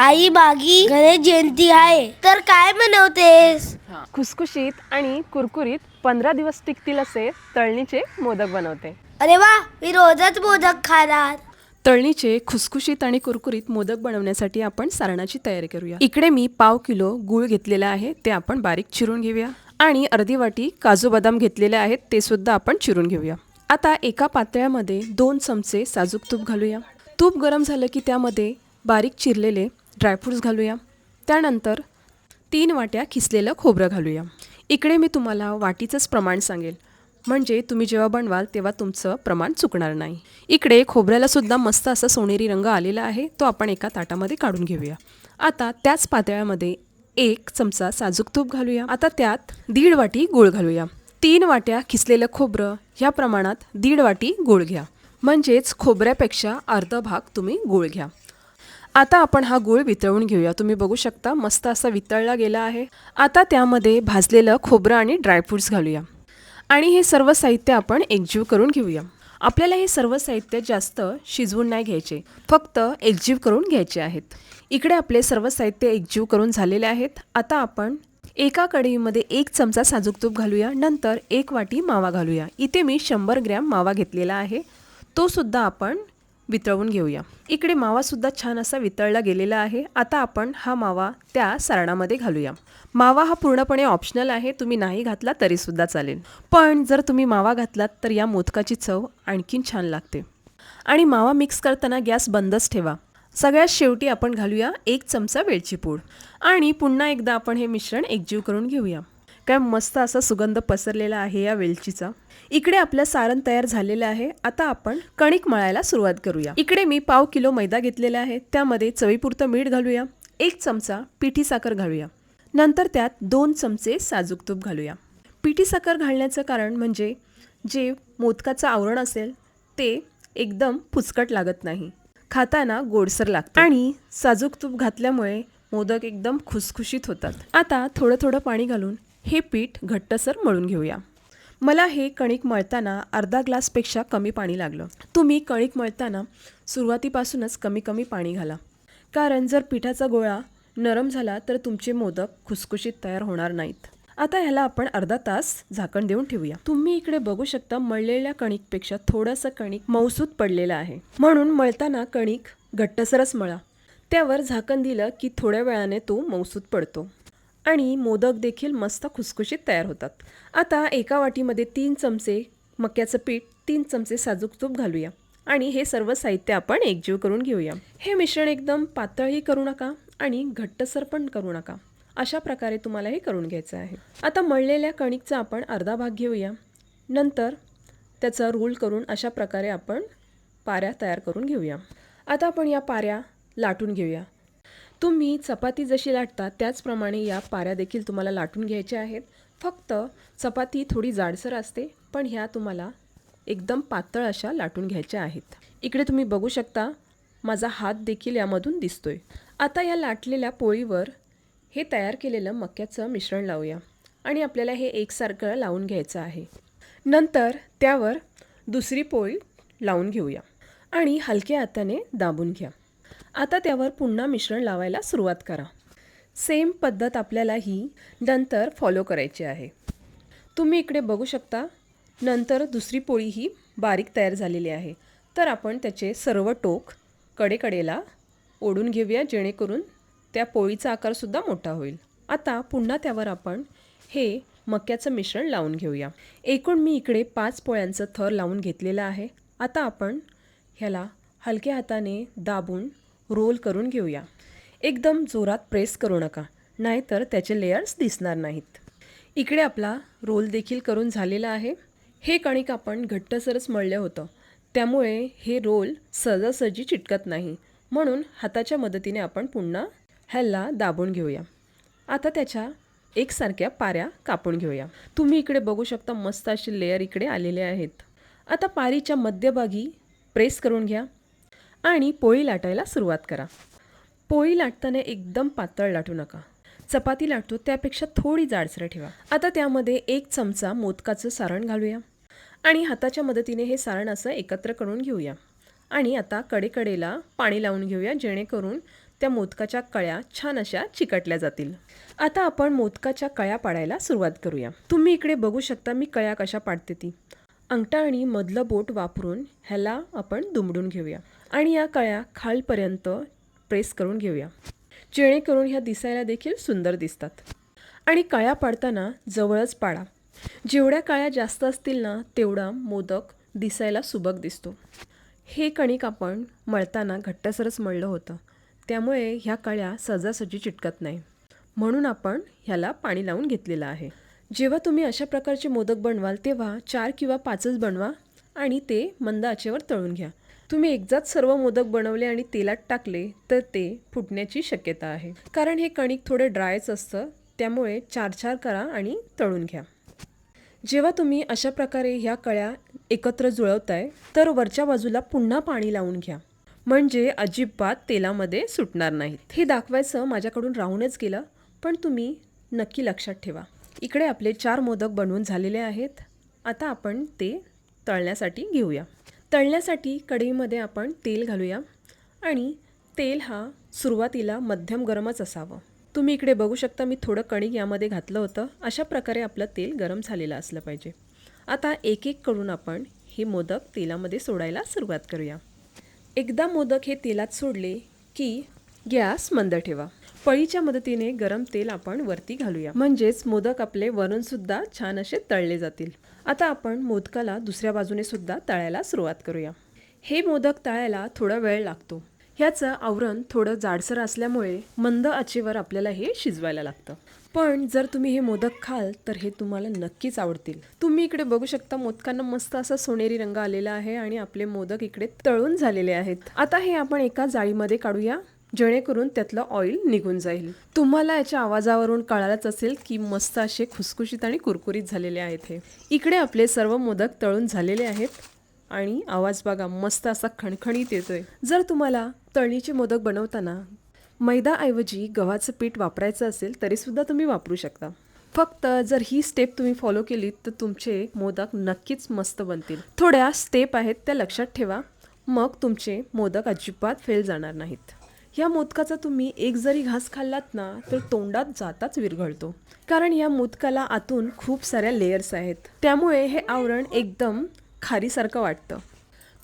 आई मागी गणेश जयंती आहे. तर काय बनवतेस? खुसखुशीत आणि कुरकुरीत पंधरा दिवस टिकतील असे तळणीचे मोदक बनवते. अरे वा मी रोजच मोदक खाणार. तळणीचे खुसखुशीत आणि कुरकुरीत मोदक बनवण्यासाठी आपण सारणाची तयारी करूया. इकडे मी पाव किलो गूळ घेतलेला आहे ते आपण बारीक चिरून घेऊया. आणि अर्धी वाटी काजू बदाम घेतलेले आहेत ते सुद्धा आपण चिरून घेऊया. आता एका पातळ्यामध्ये दोन चमचे साजूक तूप घालूया. तूप गरम झालं की त्यामध्ये बारीक चिरलेले ड्रायफ्रूट्स घालूया. त्यानंतर तीन वाट्या खिसलेलं खोबरं घालूया. इकडे मी तुम्हाला वाटीचंच प्रमाण सांगेल. म्हणजे तुम्ही जेव्हा बनवाल तेव्हा तुमचं प्रमाण चुकणार नाही. इकडे खोबऱ्याला सुद्धा मस्त असा सोनेरी रंग आलेला आहे तो आपण एका ताटामध्ये काढून घेऊया. आता त्याच पातळ्यामध्ये एक चमचा साजूक तूप घालूया. आता त्यात दीड वाटी गूळ घालूया. तीन वाट्या खिसलेलं खोबरं ह्या प्रमाणात दीड वाटी गूळ घ्या. म्हणजेच खोबऱ्यापेक्षा अर्ध भाग तुम्ही गूळ घ्या. आता आपण हा गूळ वितळून घेऊया. तुम्ही बघू शकता मस्त असा वितळला गेला आहे. आता त्यामध्ये भाजलेलं खोबरं आणि ड्रायफ्रूट्स घालूया. आणि हे सर्व साहित्य आपण एकजीव करून घेऊया. आपल्याला हे सर्व साहित्य जास्त शिजवून नाही घ्यायचे. फक्त एकजीव करून घ्यायचे आहेत. इकडे आपले सर्व साहित्य एकजीव करून झालेले आहेत. आता आपण एका कढईमध्ये एक चमचा साजूक तूप घालूया. नंतर एक वाटी मावा घालूया. इथे मी शंभर ग्रॅम मावा घेतलेला आहे. तो सुद्धा आपण वितळवून घेऊया. इकडे मावासुद्धा छान असा वितळला गेलेला आहे. आता आपण हा मावा त्या सारणामध्ये घालूया. मावा हा पूर्णपणे ऑप्शनल आहे. तुम्ही नाही घातला तरीसुद्धा चालेल. पण जर तुम्ही मावा घातलात तर या मोदकाची चव आणखीन छान लागते. आणि मावा मिक्स करताना गॅस बंदच ठेवा. सगळ्यात शेवटी आपण घालूया एक चमचा वेलची पूड. आणि पुन्हा एकदा आपण हे मिश्रण एकजीव करून घेऊया. काय मस्त असा सुगंध पसरलेला आहे या वेलचीचा. इकडे आपलं सारण तयार झालेलं आहे. आता आपण कणिक मळायला सुरुवात करूया. इकडे मी पाव किलो मैदा घेतलेला आहे. त्यामध्ये चवीपुरतं मीठ घालूया. एक चमचा पिठी साखर घालूया. नंतर त्यात दोन चमचे साजूक तूप घालूया. पिठी साखर घालण्याचं कारण म्हणजे जे मोदकाचं आवरण असेल ते एकदम फुचकट लागत नाही. खाताना गोडसर लागतं. आणि साजूक तूप घातल्यामुळे मोदक एकदम खुसखुशीत होतात. आता थोडं थोडं पाणी घालून हे पीठ घट्टसर मळून घेऊया. मला हे कणिक मळताना अर्धा ग्लासपेक्षा कमी पाणी लागलं. तुम्ही कणिक मळताना सुरुवातीपासूनच कमी कमी पाणी घाला. कारण जर पिठाचा गोळा नरम झाला तर तुमचे मोदक खुसखुशीत तयार होणार नाहीत. आता ह्याला आपण अर्धा तास झाकण देऊन ठेवूया. तुम्ही इकडे बघू शकता मळलेल्या कणिकपेक्षा थोडंसं कणिक मौसूत पडलेलं आहे. म्हणून मळताना कणिक घट्टसरच मळा. त्यावर झाकण दिलं की थोड्या वेळाने तो मौसूत पडतो. आणि मोदक देखील मस्त खुसखुशीत तयार होतात. आता एका वाटीमध्ये तीन चमचे मक्याचं पीठ तीन चमचे साजूक तूप घालूया. आणि हे सर्व साहित्य आपण एकजीव करून घेऊया. हे मिश्रण एकदम पातळही करू नका आणि घट्टसर पण करू नका. अशा प्रकारे तुम्हाला हे करून घ्यायचं आहे. आता मळलेल्या कणिकचा आपण अर्धा भाग घेऊया. नंतर त्याचा रोल करून अशा प्रकारे आपण पाऱ्या तयार करून घेऊया. आता आपण या पाऱ्या लाटून घेऊया. तुम्ही चपाती जशी लाटता त्याचप्रमाणे या पाऱ्या देखील तुम्हाला लाटून घ्यायच्या आहेत. फक्त चपाती थोडी जाडसर असते पण ह्या तुम्हाला एकदम पातळ अशा लाटून घ्यायच्या आहेत. इकडे तुम्ही बघू शकता माझा हात देखील यामधून दिसतोय. आता या लाटलेल्या पोळीवर हे तयार केलेलं मक्याचं मिश्रण लावूया आणि आपल्याला हे एकसारखं लावून घ्यायचं आहे. नंतर त्यावर दुसरी पोळी लावून घेऊया आणि हलक्या हाताने दाबून घ्या. आता त्यावर पुन्हा मिश्रण लावायला सुरुवात करा. सेम पद्धत आपल्याला ही नंतर फॉलो करायची आहे. तुम्ही इकडे बघू शकता नंतर दुसरी पोळी ही बारीक तयार झालेली आहे. तर आपण त्याचे सर्व टोक कडेकडेला ओढून घेऊया जेणेकरून त्या पोळीचा आकारसुद्धा मोठा होईल. आता पुन्हा त्यावर आपण हे मक्याचं मिश्रण लावून घेऊया. एकूण मी इकडे पाच पोळ्यांचं थर लावून घेतलेलं आहे. आता आपण ह्याला हलक्या हाताने दाबून रोल करून घेऊया. एकदम जोरात प्रेस करू नका नाहीतर त्याचे लेयर्स दिसणार नाहीत. इकडे आपला रोल देखील करून झालेला आहे. हे कणिक आपण घट्टसरच मळलं होतं. त्यामुळे हे रोल सहजासहजी चिटकत नाही. म्हणून हाताच्या मदतीने आपण पुन्हा ह्याला दाबून घेऊया. आता त्याच्या एकसारख्या पाऱ्या कापून घेऊया. तुम्ही इकडे बघू शकता मस्त असे लेयर इकडे आलेले आहेत. आता पारीच्या मध्यभागी प्रेस करून घ्या. आणि पोळी लाटायला सुरुवात करा. पोळी लाटताना एकदम पातळ लाटू नका. चपाती लाटतो त्यापेक्षा थोडी जाडसर ठेवा. आता त्यामध्ये एक चमचा मोदकाचं सारण घालूया. आणि हाताच्या मदतीने हे सारण असं एकत्र करून घेऊया. आणि आता कडेकडेला पाणी लावून घेऊया जेणेकरून त्या मोदकाच्या कळ्या छान अशा चिकटल्या जातील. आता आपण मोदकाच्या कळ्या पाडायला सुरुवात करूया. तुम्ही इकडे बघू शकता मी कळ्या कशा पाडते ती. अंगठा आणि मधलं बोट वापरून ह्याला आपण दुमडून घेऊया. आणि या कळ्या खालपर्यंत प्रेस करून घेऊया. जेणेकरून ह्या दिसायला देखील सुंदर दिसतात. आणि कळ्या पाडताना जवळच पाडा. जेवढ्या काळ्या जास्त असतील ना तेवढा मोदक दिसायला सुबक दिसतो. हे कणिक आपण मळताना घट्टसरच मळलं होतं. त्यामुळे ह्या कळ्या सहजासहजी चिटकत नाही. म्हणून आपण ह्याला पाणी लावून घेतलेलं आहे. जेव्हा तुम्ही अशा प्रकारचे मोदक बनवाल तेव्हा चार किंवा पाचच बनवा आणि ते मंद आचेवर तळून घ्या. तुम्ही एकदाच सर्व मोदक बनवले आणि तेलात टाकले तर ते फुटण्याची शक्यता आहे. कारण हे कणिक थोडे ड्रायच असतं त्यामुळे चार चार करा आणि तळून घ्या. जेव्हा तुम्ही अशा प्रकारे ह्या कळ्या एकत्र जुळवताय तर वरच्या बाजूला पुन्हा पाणी लावून घ्या. म्हणजे अजिबात तेलामध्ये सुटणार नाहीत हे दाखवायचं माझ्याकडून राहूनच गेलं पण तुम्ही नक्की लक्षात ठेवा. इकडे आपले चार मोदक बनवून झालेले आहेत. आता आपण ते तळण्यासाठी घेऊया. तळण्यासाठी कढईमध्ये आपण तेल घालूया आणि तेल हा सुरुवातीला मध्यम गरमच असावं. तुम्ही इकडे बघू शकता मी थोडं कणिक यामध्ये घातलं होतं. अशा प्रकारे आपलं तेल गरम झालेलं असलं पाहिजे. आता एक एक करून आपण हे मोदक तेलामध्ये सोडायला सुरुवात करूया. एकदा मोदक हे तेलात सोडले की गॅस मंद ठेवा. पळीच्या मदतीने गरम तेल आपण वरती घालूया. म्हणजेच मोदक आपले वरून सुद्धा छान असे तळले जातील. आता आपण मोदकाला दुसऱ्या बाजूने सुद्धा तळायला सुरुवात करूया. हे मोदक तळायला थोडा वेळ लागतो. ह्याचं आवरण थोडं जाडसर असल्यामुळे मंद आचेवर आपल्याला हे शिजवायला लागतं. पण जर तुम्ही हे मोदक खाल तर हे तुम्हाला नक्कीच आवडतील. तुम्ही इकडे बघू शकता मोदकांना मस्त असा सोनेरी रंग आलेला आहे आणि आपले मोदक इकडे तळून झालेले आहेत. आता हे आपण एका जाळीमध्ये काढूया. जेणेकरून त्यातलं ऑइल निघून जाईल. तुम्हाला याच्या आवाजावरून कळालंच असेल की मस्त असे खुसखुशीत आणि कुरकुरीत झालेले आहेत हे. इकडे आपले सर्व मोदक तळून झालेले आहेत आणि आवाज बघा मस्त असा खणखणीत येतोय. जर तुम्हाला तळणीचे मोदक बनवताना मैदाऐवजी गव्हाचं पीठ वापरायचं असेल तरीसुद्धा तुम्ही वापरू शकता. फक्त जर ही स्टेप तुम्ही फॉलो केलीत तर तुमचे मोदक नक्कीच मस्त बनतील. थोड्या स्टेप आहेत त्या लक्षात ठेवा. मग तुमचे मोदक अजिबात फेल जाणार नाहीत. या मोदकाचा तुम्ही एक जरी घास खाल्लात ना तर तोंडात जाताच विरघळतो. कारण या मोदकाला आतून खूप साऱ्या लेयर्स आहेत. त्यामुळे हे आवरण एकदम खारीसारखं वाटतं.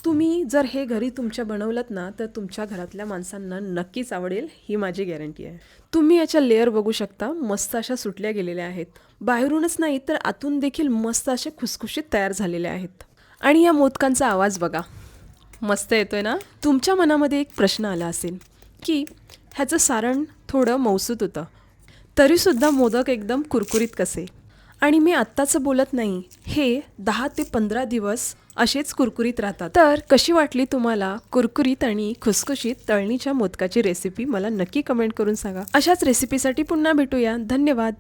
तुम्ही जर हे घरी तुमच्या बनवलं ना तर तुमच्या घरातल्या माणसांना नक्कीच आवडेल ही माझी गॅरंटी आहे. तुम्ही याच्या लेअर बघू शकता मस्त अशा सुटल्या गेलेल्या आहेत. बाहेरूनच नाही तर आतून देखील मस्त असे खुसखुशीत तयार झालेले आहेत. आणि या मोदकांचा आवाज बघा. मस्त येतोय ना? तुमच्या मनामध्ये एक प्रश्न आला असेल. की ह्याचं सारण थोडं मौसूत होतं. तरीसुद्धा मोदक एकदम कुरकुरीत कसे. आणि मी आत्ताचं बोलत नाही हे दहा ते पंधरा दिवस असेच कुरकुरीत राहतात. तर कशी वाटली तुम्हाला कुरकुरीत आणि खुसखुशीत तळणीच्या मोदकाची रेसिपी मला नक्की कमेंट करून सांगा. अशाच रेसिपीसाठी पुन्हा भेटूया. धन्यवाद.